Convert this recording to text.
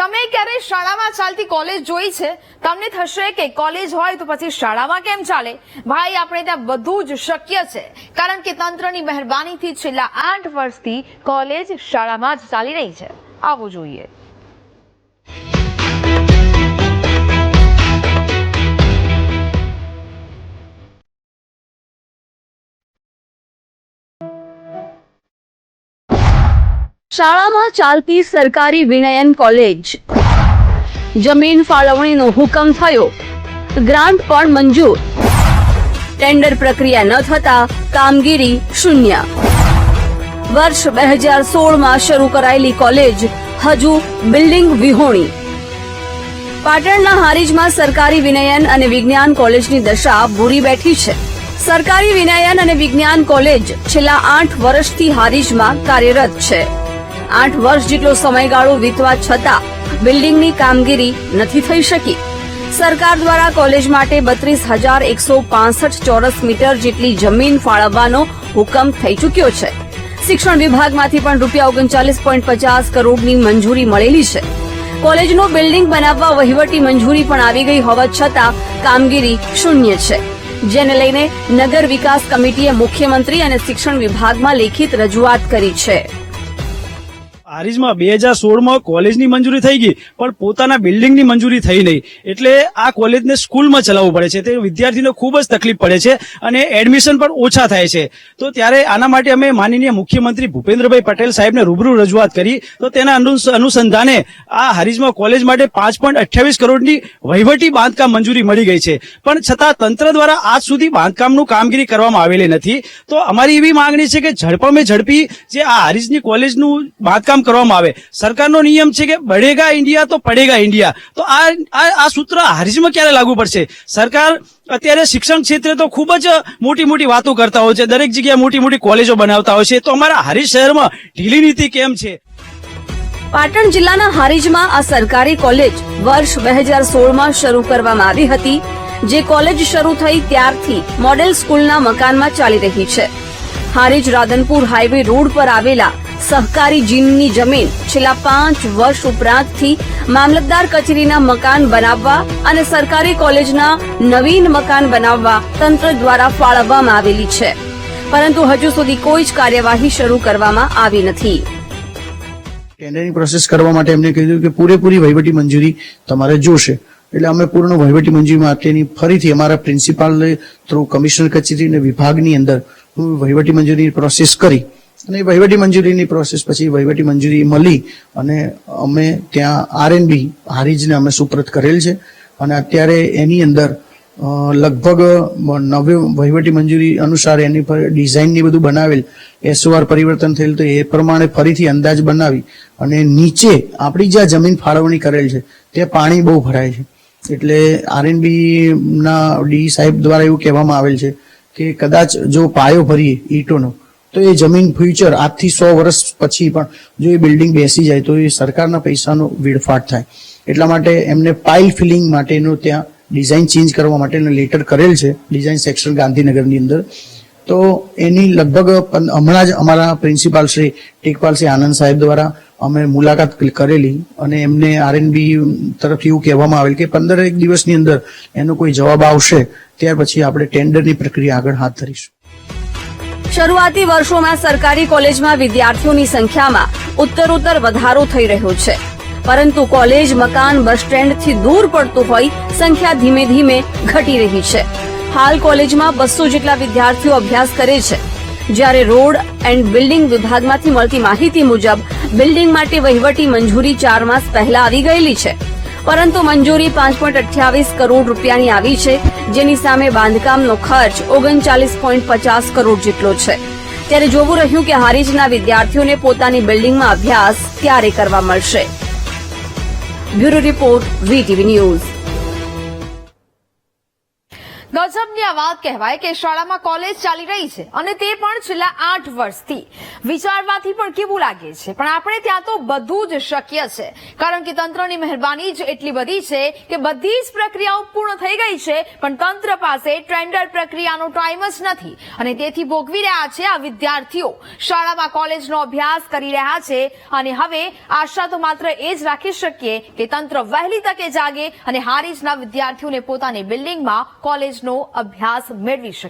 તમે ક્યારે શાળામાં ચાલતી કોલેજ જોઈ છે? તમને થશે કે કોલેજ હોય તો પછી શાળામાં કેમ ચાલે? ભાઈ, આપણે ત્યાં બધું જ શક્ય છે. કારણ કે તંત્રની મહેરબાનીથી છેલ્લા આઠ વર્ષથી કોલેજ શાળામાં જ ચાલી રહી છે. આવું જોઈએ. શાળામાં ચાલતી સરકારી વિનયન કોલેજ. જમીન ફાળવણીનો હુકમ થયો. ગ્રાન્ટ પણ મંજૂર. ટેન્ડર પ્રક્રિયા ન થતા કામગીરી શૂન્ય. વર્ષ બે હજાર સોળમાં શરૂ કરાયેલી કોલેજ હજુ બિલ્ડિંગ વિહોણી. પાટણના હારીજમાં સરકારી વિનયન અને વિજ્ઞાન કોલેજની દશા બુરી બેઠી છે. સરકારી વિનયન અને વિજ્ઞાન કોલેજ છેલ્લા આઠ વર્ષથી હારીજમાં કાર્યરત છે. આઠ વર્ષ જેટલો સમયગાળો વીતવા છતાં બિલ્ડિંગની કામગીરી નથી થઈ શકી. સરકાર દ્વારા કોલેજ માટે બત્રીસ હજાર એકસો પાસઠ ચોરસ મીટર જેટલી જમીન ફાળવવાનો હુકમ થઈ ચૂક્યો છે. શિક્ષણ વિભાગમાંથી પણ રૂપિયા ઓગણચાલીસ પોઈન્ટ પચાસ કરોડની મંજૂરી મળેલી છે. કોલેજનું બિલ્ડિંગ બનાવવા વહીવટી મંજૂરી પણ આવી ગઈ હોવા છતાં કામગીરી શૂન્ય છે. જેને લઈને નગર વિકાસ કમિટીએ મુખ્યમંત્રી અને શિક્ષણ વિભાગમાં લેખિત રજૂઆત કરી છે. હારીજમાં બે હજાર સોળમાં કોલેજની મંજૂરી થઈ ગઈ, પણ પોતાના બિલ્ડિંગની મંજૂરી થઈ નહીં. એટલે આ કોલેજને સ્કૂલમાં ચલાવવું પડે છે. તે વિદ્યાર્થીને ખૂબ જ તકલીફ પડે છે અને એડમિશન પણ ઓછા થાય છે. તો ત્યારે આના માટે અમે માનનીય મુખ્યમંત્રી ભૂપેન્દ્રભાઈ પટેલ સાહેબને રૂબરૂ રજૂઆત કરી. તો તેના અનુ- અનુસંધાને આ હારીજમાં કોલેજ માટે પાંચ પોઈન્ટ અઠ્યાવીસ કરોડની વહીવટી બાંધકામ મંજૂરી મળી ગઈ છે. પણ છતાં તંત્ર દ્વારા આજ સુધી બાંધકામનું કામગીરી કરવામાં આવેલી નથી. તો અમારી એવી માંગણી છે કે ઝડપમે ઝડપી જે આ હારીજની કોલેજનું બાંધકામ કરવામાં આવે. સરકારનો નિયમ છે કે બઢેગા ઇન્ડિયા તો પડેગા ઇન્ડિયા. તો આ આ સૂત્ર હારીજમાં ક્યારે લાગુ પડશે? સરકાર અત્યારે શિક્ષણ ક્ષેત્રે તો ખૂબ જ મોટી મોટી વાતો કરતા હોય છે. દરેક જગ્યાએ મોટી મોટી કોલેજો બનાવતા હોય છે. તો અમારા હારીજ શહેરમાં ઢીલી નીતિ કેમ છે? પાટણ જિલ્લાના હારીજમાં આ સરકારી કોલેજ વર્ષ બે હજાર સોળમાં શરૂ કરવામાં આવી હતી, જે કોલેજ શરૂ થઈ ત્યારથી મોડેલ સ્કૂલના મકાનમાં ચાલી રહી છે. હારીજ રાધનપુર હાઈવે રોડ પર આવેલા સહકારી જીનની જમીન છેલ્લા પાંચ વર્ષ ઉપરાંતથી મામલતદાર કચેરીના મકાન બનાવવા અને સરકારી કોલેજના નવીન મકાન બનાવવા તંત્ર દ્વારા ફાળવવામાં આવેલી છે. પરંતુ હજુ સુધી કોઈ જ કાર્યવાહી શરૂ કરવામાં આવી નથી. ટેન્ડરની પ્રોસેસ કરવા માટે એમને કીધું કે પૂરેપૂરી વહીવટી મંજૂરી તમારે જોશે. એટલે અમે પૂર્ણ વહીવટી મંજૂરી માટેની ફરીથી અમારા પ્રિન્સિપાલ થ્રુ કમિશનર કચેરી અને વિભાગની અંદર વહીવટી મંજૂરીની પ્રોસેસ કરી અને વહીવટી મંજૂરીની પ્રોસેસ પછી વહીવટી મંજૂરી મળી અને અમે ત્યાં આરએનબી હારીજને અમે સુપ્રત કરેલ છે. અને અત્યારે એની અંદર લગભગ નવે વહીવટી મંજૂરી અનુસાર એની પર ડિઝાઇનની બધું બનાવેલ એસઓઆર પરિવર્તન થયેલ તો એ પ્રમાણે ફરીથી અંદાજ બનાવી અને નીચે આપણી જ્યાં જમીન ફાળવણી કરેલ છે, ત્યાં પાણી બહુ ભરાય છે. એટલે આરએનબીના ડી સાહેબ દ્વારા એવું કહેવામાં આવેલ છે કે કદાચ જો પાયો ભરીએ ઈંટોનો તો એ જમીન ફ્યુચર આજથી સો વર્ષ પછી પણ જો એ બિલ્ડિંગ બેસી જાય તો એ સરકારના પૈસાનો વેડફાટ થાય. એટલા માટે એમને પાઇલ ફિલિંગ માટેનો ત્યાં ડિઝાઇન ચેન્જ કરવા માટેનો લેટર કરેલ છે ડિઝાઇન સેક્શન ગાંધીનગરની અંદર. તો એની લગભગ હમણાં જ અમારા પ્રિન્સિપાલ શ્રી ટેકપાલ શ્રી આનંદ સાહેબ દ્વારા અમે મુલાકાત કરેલી અને એમને આરએનબી તરફથી એવું કહેવામાં આવેલ કે પંદર એક દિવસની અંદર એનો કોઈ જવાબ આવશે, ત્યાર પછી આપણે ટેન્ડરની પ્રક્રિયા આગળ હાથ ધરીશું. શરૂઆતી વર્ષોમાં સરકારી કોલેજમાં વિદ્યાર્થીઓની સંખ્યામાં ઉત્તરોત્તર વધારો થઈ રહ્યો છે. પરંતુ કોલેજ, મકાન, બસ સ્ટેન્ડથી દૂર પડતું હોય સંખ્યા ધીમે ધીમે ઘટી રહી છે. હાલ કોલેજમાં બસો જેટલા વિદ્યાર્થીઓ અભ્યાસ કરે છે. જ્યારે રોડ એન્ડ બિલ્ડિંગ વિભાગમાંથી મળતી માહિતી મુજબ, બિલ્ડિંગ માટે વહીવટી મંજૂરી ચાર માસ પહેલા આવી ગયેલી છે. પરંતુ મંજૂરી પાંચ પોઈન્ટ અઠ્યાવીસ કરોડ રૂપિયાની આવી છે, જેની સામે બાંધકામનો ખર્ચ ઓગણચાલીસ પોઈન્ટ પચાસ કરોડ જેટલો છે. ત્યારે જોવું રહ્યું કે હારીજના વિદ્યાર્થીઓને પોતાની બિલ્ડિંગમાં અભ્યાસ ક્યારે કરવા મળશે. Bureau report, VTV news. ગજબની આ વાત કહેવાય કે શાળામાં કોલેજ ચાલી રહી છે અને તે પણ છેલ્લા આઠ વર્ષથી. વિચારવાથી પણ કેવું લાગે છે? પણ આપણે ત્યાં તો બધું જ શક્ય છે. કારણ કે તંત્રની મહેરબાની જ એટલી બધી છે કે બધી જ પ્રક્રિયાઓ પૂર્ણ થઈ ગઈ છે, પણ તંત્ર પાસે ટેન્ડર પ્રક્રિયાનો ટાઈમ જ નથી. અને તેથી ભોગવી રહ્યા છે આ વિદ્યાર્થીઓ. શાળામાં કોલેજનો અભ્યાસ કરી રહ્યા છે અને હવે આશા તો માત્ર એ જ રાખી શકીએ કે તંત્ર વહેલી તકે જાગે અને હારીજના વિદ્યાર્થીઓને પોતાની બિલ્ડિંગમાં કોલેજનો અભ્યાસ મેળવી શકે.